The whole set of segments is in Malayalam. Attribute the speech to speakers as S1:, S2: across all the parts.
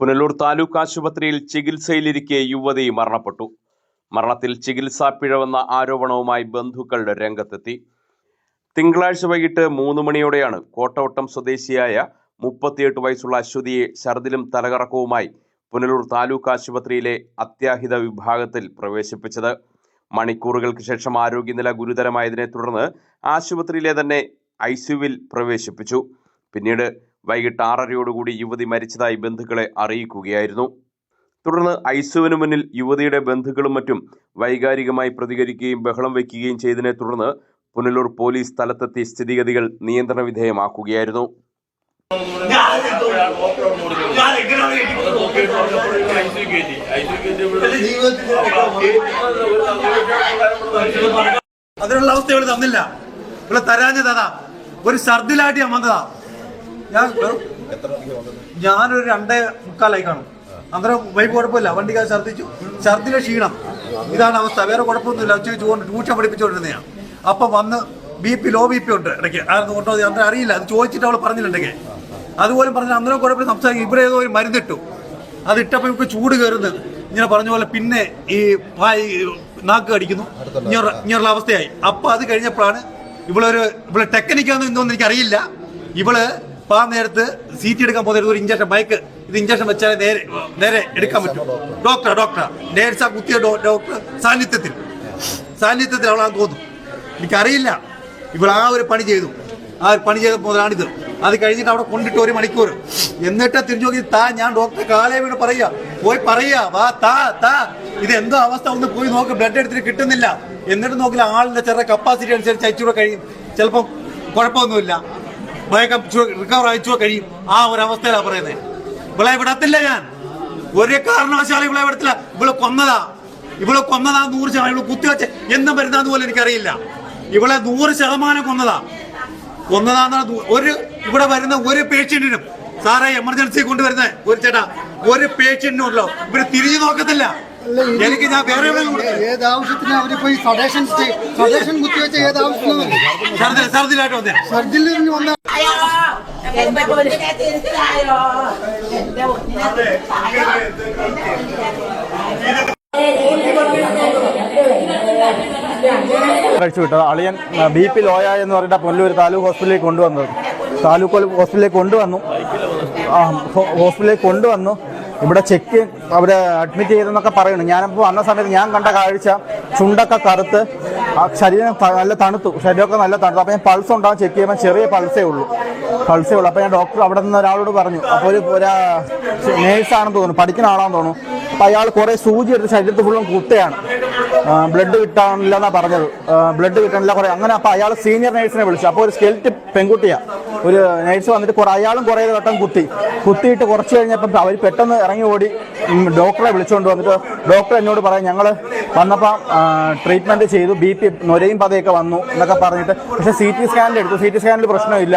S1: പുനലൂർ താലൂക്ക് ആശുപത്രിയിൽ ചികിത്സയിലിരിക്കെ യുവതി മരണപ്പെട്ടു. മരണത്തിൽ ചികിത്സാ പിഴവെന്ന ആരോപണവുമായി ബന്ധുക്കൾ രംഗത്തെത്തി. തിങ്കളാഴ്ച വൈകിട്ട് മൂന്ന് മണിയോടെയാണ് കോട്ടവട്ടം സ്വദേശിയായ മുപ്പത്തിയെട്ട് വയസ്സുള്ള അശ്വതിയെ ഛർദിലും തലകറക്കവുമായി പുനലൂർ താലൂക്ക് ആശുപത്രിയിലെ അത്യാഹിത വിഭാഗത്തിൽ പ്രവേശിപ്പിച്ചത്. മണിക്കൂറുകൾക്ക് ശേഷം ആരോഗ്യനില ഗുരുതരമായതിനെ തുടർന്ന് ആശുപത്രിയിലെ തന്നെ ഐ പ്രവേശിപ്പിച്ചു. പിന്നീട് വൈകിട്ട് ആറരയോടുകൂടി യുവതി മരിച്ചതായി ബന്ധുക്കളെ അറിയിക്കുകയായിരുന്നു. തുടർന്ന് ഐസുവിന് മുന്നിൽ യുവതിയുടെ ബന്ധുക്കളും മറ്റും വൈകാരികമായി പ്രതികരിക്കുകയും ബഹളം വയ്ക്കുകയും ചെയ്തതിനെ തുടർന്ന് പുനലൂർ പോലീസ് സ്ഥലത്തെത്തി സ്ഥിതിഗതികൾ നിയന്ത്രണ വിധേയമാക്കുകയായിരുന്നു.
S2: അതിനുള്ള അവസ്ഥ ഇവിടെ തന്നില്ല. ഇവിടെ തരാഞ്ഞതാ. ഒരു ഛർദിലായിട്ട് വന്നതാ. ഞാൻ ഞാനൊരു രണ്ടേ മുക്കാലായി കാണും. അന്നേരം വൈകി കുഴപ്പമില്ല. വണ്ടിക്കാർ ഛർദ്ദിച്ചു. ഛർദിലെ ക്ഷീണം. ഇതാണ് അവസ്ഥ. വേറെ കുഴപ്പമൊന്നുമില്ല. ഉച്ചയ്ക്ക് ചോറ് ട്യൂഷൻ പഠിപ്പിച്ചുകൊണ്ടിരുന്നതാണ് അപ്പൊ വന്ന് B P low B P ഉണ്ട് ഇടയ്ക്ക്. ആരും കൊണ്ടോ അന്നേരം അറിയില്ല. അത് ചോദിച്ചിട്ട് അവൾ പറഞ്ഞിട്ടുണ്ടെങ്കിൽ അതുപോലെ പറഞ്ഞ അന്നേരം കുഴപ്പമില്ല. സംസാരിക്കും. ഇവിടെ ഏതോ ഒരു മരുന്നിട്ടു. അത് ഇട്ടപ്പോൾ ഇവർക്ക് ചൂട് കയറുന്നത്. ഇങ്ങനെ പറഞ്ഞ പോലെ പിന്നെ ഈ വായി നാക്ക് കടിക്കുന്നു. ഇങ്ങനെ ഇങ്ങനെയുള്ള അവസ്ഥയായി. അപ്പൊ അത് കഴിഞ്ഞപ്പോഴാണ് ഇവളൊരു ഇവൾ ടെക്നിക്കാന്ന് എന്തോന്ന് എനിക്ക് അറിയില്ല ഇവൾ പാ നേരത്ത് സീറ്റ് എടുക്കാൻ പോകുന്ന ഒരു ഇഞ്ചക്ഷൻ മയക്ക് ഇത് ഇഞ്ചക്ഷൻ വെച്ചാൽ നേരെ നേരെ എടുക്കാൻ പറ്റും. ഡോക്ടർ ഡോക്ടർ നേഴ്സാ കുത്തിയ ഡോക്ടർ സാന്നിധ്യത്തിൽ. സാന്നിധ്യത്തിൽ അവളാന്ന് തോന്നുന്നു എനിക്കറിയില്ല. ഇവൾ ആ ഒരു പണി ചെയ്തു. ആ ഒരു പണി ചെയ്ത മുതലാണിത്. അത് കഴിഞ്ഞിട്ട് അവിടെ കൊണ്ടിട്ട് ഒരു മണിക്കൂർ. എന്നിട്ട് തിരിഞ്ഞു നോക്കി താ ഞാൻ ഡോക്ടറെ കാലേ വീണ് പറയാ പോയി പറയാ വാ താ താ. ഇത് എന്തോ അവസ്ഥ ഒന്ന് പോയി നോക്ക് ബ്ലഡ് എടുത്തിട്ട് കിട്ടുന്നില്ല. എന്നിട്ട് നോക്കില്ല ആളിന്റെ ചെറിയ കപ്പാസിറ്റി അനുസരിച്ച് അയച്ചുകൂടെ കഴിയും. ചിലപ്പം കുഴപ്പമൊന്നുമില്ല. മയക്കം റിക്കവർ അയച്ചു കഴിയും. ആ ഒരു അവസ്ഥയിലാണ് പറയുന്നത് ഇവളെ വിടത്തില്ല ഞാൻ. ഒരു കാരണവശാലും ഇവളെ വിടത്തില്ല. ഇവളെ കൊന്നതാ. ഇവളെ കൊന്നതാ നൂറ് ശതമാനം. കുത്തി കുത്തിവെച്ച് എന്നും വരുന്നതെന്ന് പോലും എനിക്കറിയില്ല. ഇവളെ നൂറ് ശതമാനം കൊന്നതാ. കൊന്നതാന്ന് ഒരു ഇവിടെ വരുന്ന ഒരു പേഷ്യന്റിനും സാറേ എമർജൻസി കൊണ്ടുവരുന്ന ഒരു ചേട്ടാ ഒരു പേഷ്യന്റിനും ഉണ്ടല്ലോ ഇവർ തിരിഞ്ഞു നോക്കത്തില്ല. എനിക്ക് ഞാൻ വേറെ.
S3: ഏത് ആവശ്യത്തിന് അവരിപ്പോ ഈ സഡേഷൻ സഡേഷൻ കുത്തിവെച്ച ഏത് ആവശ്യത്തിനും
S2: വന്ന.
S4: അളിയൻ ബി പി ലോയ എന്ന് പറഞ്ഞിട്ട് പൊല്ലൂർ താലൂക്ക് ഹോസ്പിറ്റലിൽ കൊണ്ടുവന്നത്. താലൂക്ക് ഹോസ്പിറ്റലിലേക്ക് കൊണ്ടുവന്നു. ആ, ഹോസ്പിറ്റലിലേക്ക് കൊണ്ടുവന്നു. ഇവിടെ ചെക്ക് അവരെ അഡ്മിറ്റ് ചെയ്തെന്നൊക്കെ പറയുന്നു. ഞാനിപ്പോൾ വന്ന സമയത്ത് ഞാൻ കണ്ട കാഴ്ച ചുണ്ടൊക്കെ കറുത്ത് ആ ശരീരം നല്ല തണുത്തു. ശരീരമൊക്കെ നല്ല തണുത്തു. അപ്പോൾ ഞാൻ പൾസ് ഉണ്ടാകും ചെക്ക് ചെയ്യുമ്പോൾ ചെറിയ പൾസേ ഉള്ളൂ. പൾസേ ഉള്ളൂ. അപ്പോൾ ഞാൻ ഡോക്ടർ അവിടെ നിന്ന് ഒരാളോട് പറഞ്ഞു. അപ്പോൾ ഒരു ഒരാ നേഴ്സാണെന്ന് തോന്നുന്നു. പഠിക്കുന്ന ആളാണെന്ന് തോന്നുന്നു. അപ്പോൾ അയാൾ കുറേ സൂചി എടുത്ത് ശരീരത്തിൽ ഫുള്ളും കുത്തയാണ് ബ്ലഡ് കിട്ടാനില്ല എന്നാ പറഞ്ഞത്. ബ്ലഡ് കിട്ടാനില്ല കുറെ. അങ്ങനെ അപ്പൊ അയാൾ സീനിയർ നേഴ്സിനെ വിളിച്ചു. അപ്പോൾ ഒരു സ്കെൽറ്റ് പെൺകുട്ടിയാ. ഒരു നേഴ്സ് വന്നിട്ട് കുറെ അയാളും കുറേ വട്ടം കുത്തി. കുത്തിയിട്ട് കുറച്ച് കഴിഞ്ഞപ്പോൾ അവർ പെട്ടെന്ന് ഇറങ്ങി ഓടി ഡോക്ടറെ വിളിച്ചുകൊണ്ട് വന്നിട്ട് ഡോക്ടർ എന്നോട് പറയാം ഞങ്ങൾ വന്നപ്പോൾ ട്രീറ്റ്മെന്റ് ചെയ്തു. ബി പി നൊരയും പതയൊക്കെ വന്നു എന്നൊക്കെ പറഞ്ഞിട്ട്. പക്ഷെ സി ടി സ്കാനിൽ എടുത്തു. സി ടി സ്കാനിൽ പ്രശ്നമില്ല.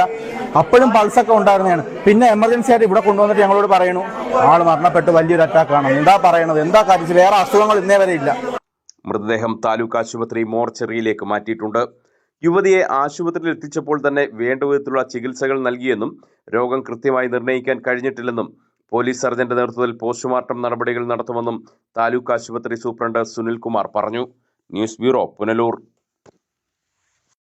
S4: അപ്പോഴും പൾസൊക്കെ ഉണ്ടായിരുന്നതാണ്. പിന്നെ എമർജൻസി ആയിട്ട് ഇവിടെ കൊണ്ടുവന്നിട്ട് ഞങ്ങളോട് പറയണു. ആൾ മരണപ്പെട്ട് വലിയൊരു അറ്റാക്കാണ് എന്താ പറയണത്? എന്താ കാര്യം? വേറെ അസുഖങ്ങൾ ഇന്നേ വരെ ഇല്ല.
S1: മൃതദേഹം താലൂക്ക് ആശുപത്രി മോർച്ചറിയിലേക്ക് മാറ്റിയിട്ടുണ്ട്. യുവതിയെ ആശുപത്രിയിൽ എത്തിച്ചപ്പോൾ തന്നെ വേണ്ട വിധത്തിലുള്ള ചികിത്സകൾ നൽകിയെന്നും രോഗം കൃത്യമായി നിർണയിക്കാൻ കഴിഞ്ഞിട്ടില്ലെന്നും പോലീസ് സർജന്റെ നേതൃത്വത്തിൽ പോസ്റ്റ്മോർട്ടം നടപടികൾ നടത്തുമെന്നും താലൂക്ക് ആശുപത്രി സൂപ്രണ്ട് സുനിൽകുമാർ പറഞ്ഞു. News bureau Punalur.